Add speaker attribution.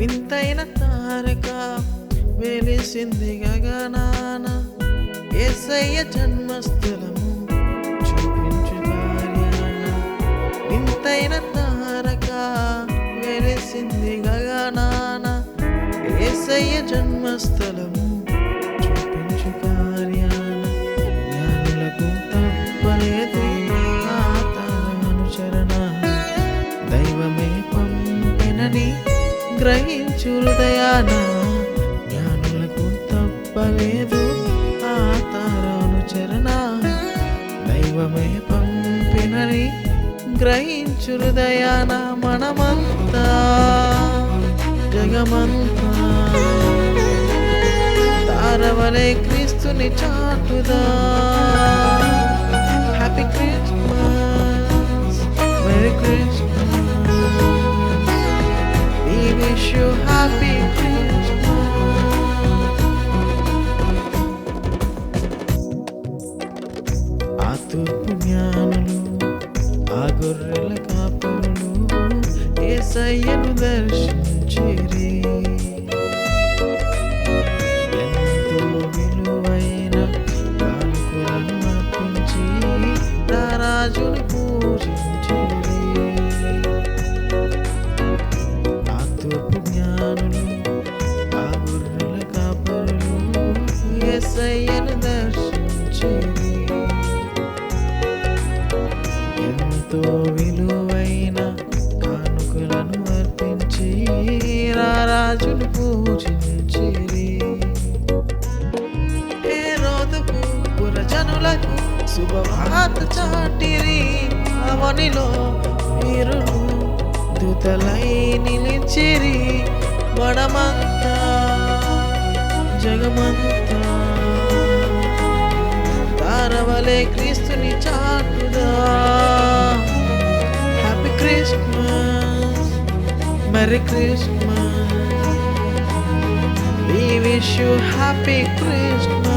Speaker 1: వింతైన తారక వెలిసింది గగనాన ఏసయ్య జన్మస్థలము చూపించు కార్యాన వింతైన తారక వెలిసింది గగనాన ఏసయ్య జన్మస్థలము గ్రహించు హృదయాన. జ్ఞానులకు తప్పలేదు ఆ తారానుచరణ దైవమే పంపినని గ్రహించు హృదయాన మనమంతా. జగమంతా. తారవలే క్రీస్తుని చాటుదా. Happy Christmas very Christmas wish you happy ఆ తూర్పు జ్ఞానులు ఆ గొర్రెల కాపరులు దర్శించిరి. ఎంతో విలువైన కానుకలను అర్పించి నా రాజును పూజించిరి. యేసయ్యను దర్శించిరి ఎంతో విలువైన కానుకలను అర్పించి రాజును పూజించిరి. ఏ రోజుకు పురజనులకు శుభవార్త చాటిరి. అవనిలో మీరు దూతలై నిలిచిరి. మనమంతా జగమంతా వలె క్రీస్తుని చాటుదా? Happy Christmas merry Christmas We wish you happy Christmas.